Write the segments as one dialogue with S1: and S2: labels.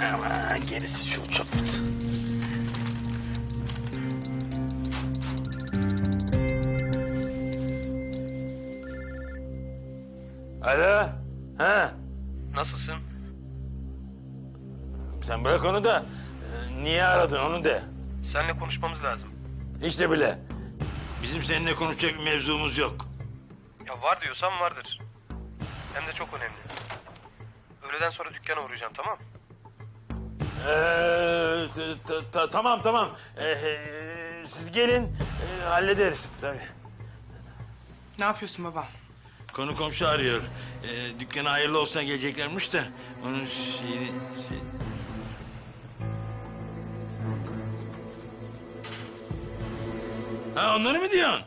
S1: Ha, gerisi çok çabuk. Alo. Ha?
S2: Nasılsın?
S1: Sen bırak onu da e, niye aradın onu de.
S2: Seninle konuşmamız lazım.
S1: Hiç de bile. Bizim seninle konuşacak bir mevzumuz yok.
S2: Ya var diyorsan vardır. Hem de çok önemli. Öğleden sonra dükkana uğrayacağım tamam
S1: Ee, t- t- t- tamam tamam. Ee, siz gelin e, hallederiz tabii.
S3: Ne yapıyorsun baba?
S1: Konu komşu arıyor. Ee, dükkana hayırlı olsun geleceklermiş de onun şeyini... Şey... Ha onları mı diyorsun?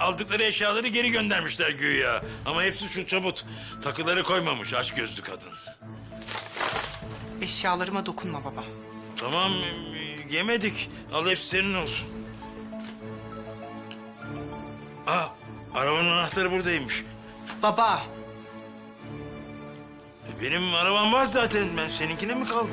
S1: Aldıkları eşyaları geri göndermişler güya. Ama hepsi şu çabut. Takıları koymamış aç gözlü kadın.
S3: Eşyalarıma dokunma baba.
S1: Tamam yemedik. Al hepsi senin olsun. Aa arabanın anahtarı buradaymış.
S3: Baba!
S1: E, Benim arabam var zaten. Ben seninkine mi kaldım?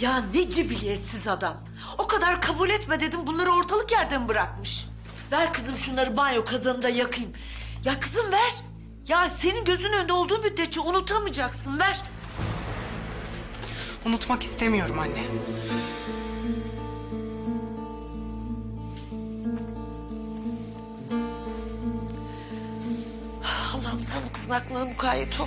S4: Ya ne cibiliyetsiz adam. O kadar kabul etme dedim bunları ortalık yerden bırakmış. Ver kızım şunları banyo kazanında yakayım. Ya kızım ver. Ya senin gözünün önünde olduğu müddetçe unutamayacaksın ver.
S3: Unutmak istemiyorum anne.
S4: Allah'ım sen bu kızın aklına mukayyet ol.